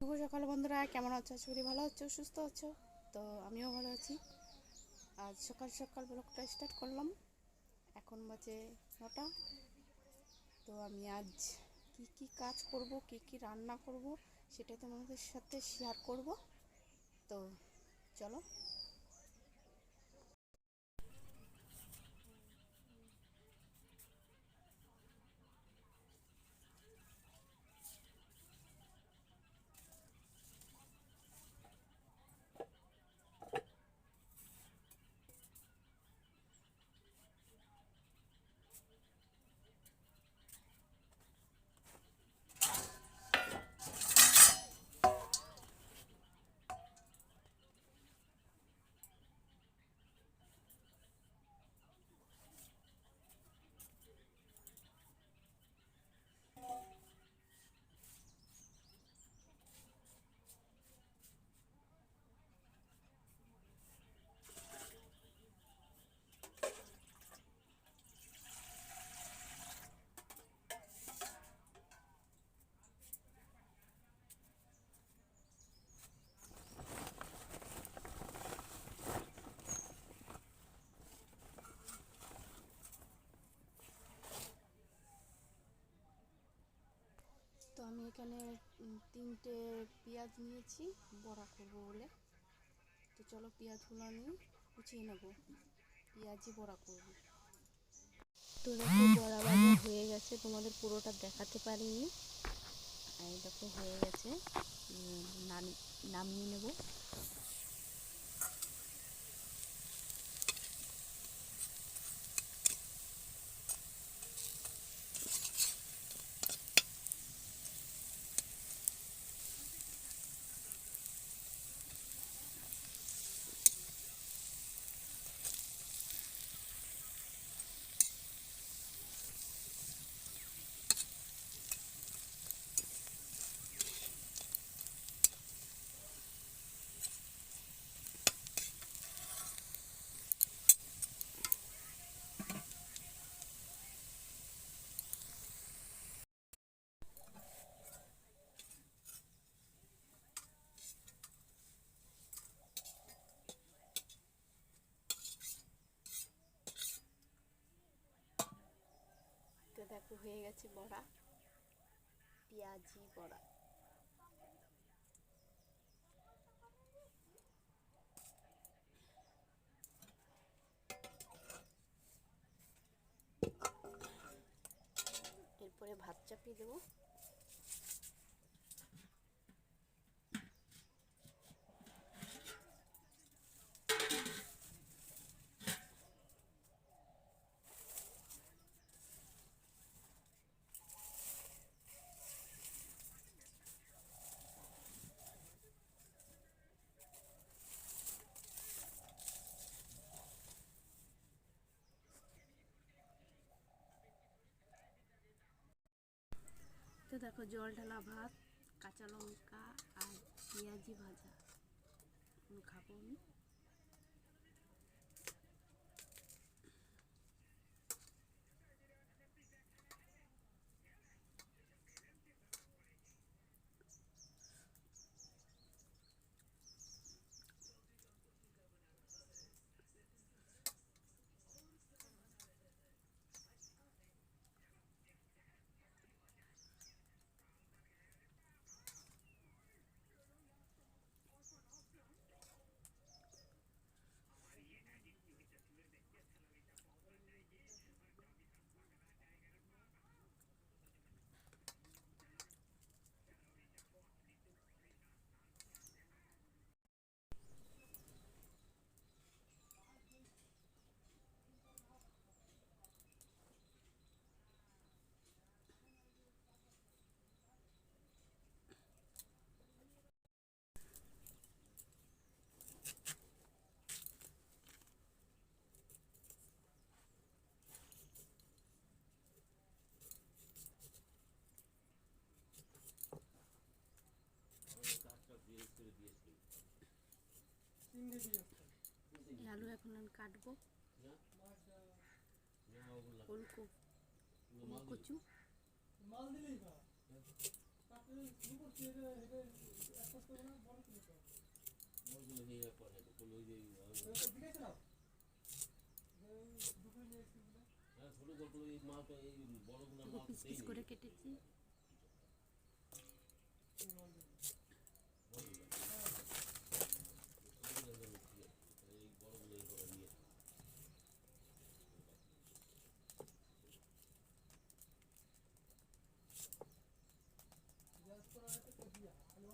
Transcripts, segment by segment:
শুভ সকাল বন্ধুরা, কেমন আছো? শরীর ভালো আছো, সুস্থ আছো? তো আমিও ভালো আছি। আজ সকাল সকাল ব্লগটা স্টার্ট করলাম। এখন বাজে নটা। তো আমি আজ কি কি কাজ করব, কি কি রান্না করব সেটা তোমাদের সাথে শেয়ার করব। তো চলো। এখানে তিনটে পেঁয়াজ নিয়েছি, বড়া করব বলে। তো চলো পেঁয়াজগুলো আমি কুচিয়ে নেব। পেঁয়াজই বড়া করব। তো দেখো, বড়া ভাজা হয়ে গেছে। তোমাদের পুরোটা দেখাতে পারিনি। এই দেখো, হয়ে গেছে। নাম- নামিয়ে নেব। হয়ে গেছে বড়া। পেঁয়াজি বড়া। এরপরে ভাত চাপিয়ে দেবো। দেখো জল ঢালা ভাত কাঁচা লঙ্কা আর পেঁয়াজি ভাজা। খাব আমি। এই আলু এখন আমি কাটবো। ফুলকপি ফুলকচু পিস পিস করে কেটেছি।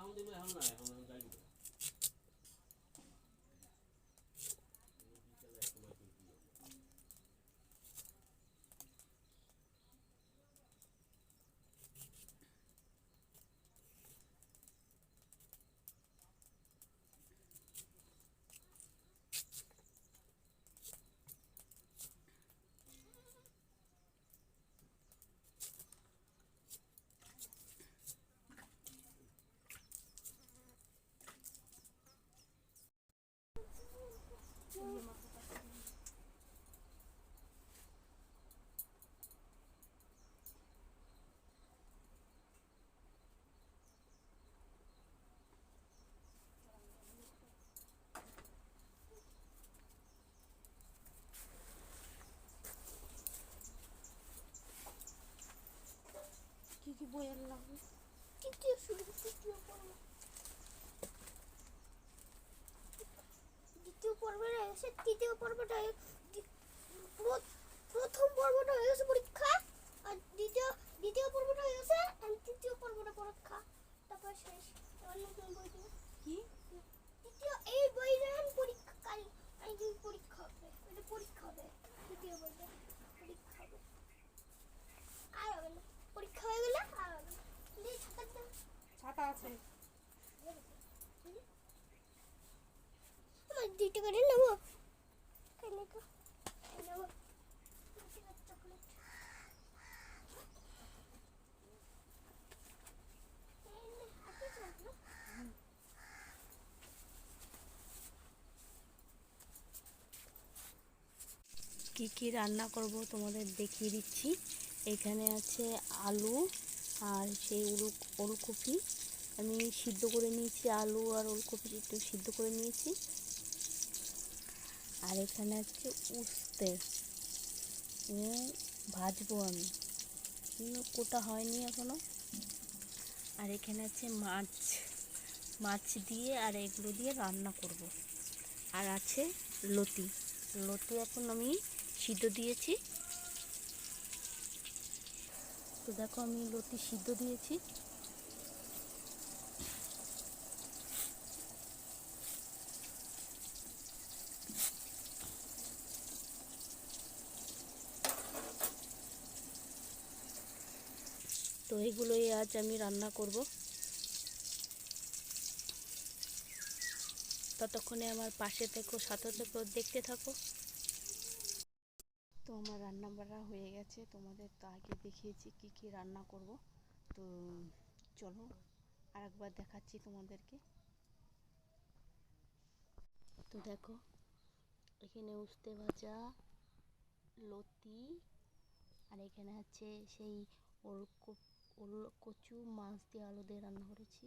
এখন দিলে এখন না এখন আমি যাই না কি কি বইয়ের লাগবে তৃতীয় শুরু তৃতীয় পর্ব দ্বিতীয় পর্বের তৃতীয় পর্বটা প্রথম পর্বটা হয়ে গেছে পরীক্ষা আর দ্বিতীয় দ্বিতীয় পর্বটা হয়ে গেছে আর তৃতীয় পর্বটা পরীক্ষা। তারপর শেষ। অন্য বই কি? তৃতীয় এই বই পরীক্ষা কাল পরীক্ষা হবে এটা পরীক্ষা হবে তৃতীয় বইটা পরীক্ষা হবে আর হবে না পরীক্ষা হয়ে গেলে আর হবে না দিয়ে ছাতার দাম ছাতা আছে আমার দুই টাকা দিয়ে নেব কেন তো নেব দুই টাকার চকলেট এই নে, হাতে চকলেট। কি কি রান্না করব তোমাদের দেখিয়ে দিচ্ছি। এখানে আছে আলু আর সেই উল, ওলকপি। আমি সিদ্ধ করে নিয়েছি আলু আর ওলকপি একটু সিদ্ধ করে নিয়েছি। আর এখানে আছে উস্তে। ভাজবো আমি। কোটা হয়নি এখনও। আর এখানে আছে মাছ। মাছ দিয়ে আর এগুলো দিয়ে রান্না করব। আর আছে লতি। লতি এখন আমি সিদ্ধ দিয়েছি। তো দেখো আমি লতি সিদ্ধ দিয়েছি। তো এগুলোই আজ আমি রান্না করব। ততক্ষণে আমার পাশে থেকো, সাথে থেকো, দেখতে থাকো। তো আমার রান্না বান্না হয়ে গেছে, তোমাদের তো আগে দেখিয়েছি কি কি রান্না করব। তো চলো আরেকবার দেখাচ্ছি তোমাদেরকে। তো দেখো, এখানে উস্তে ভাজা, লতি, আর এখানে আছে সেই ওল কচু মাছ দিয়ে আলু দিয়ে রান্না করেছি।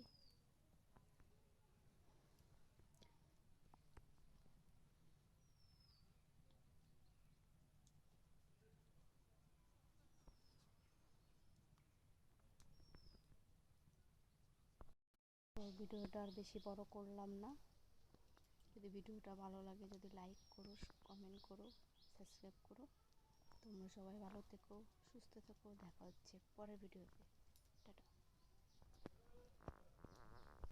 ভিডিওটা আর বেশি বড় করলাম না। যদি ভিডিওটা ভালো লাগে, যদি লাইক করো কমেন্ট করো সাবস্ক্রাইব করো। তোমরা সবাই ভালো থেকো, সুস্থ থেকো। দেখা হচ্ছে পরের ভিডিওতে।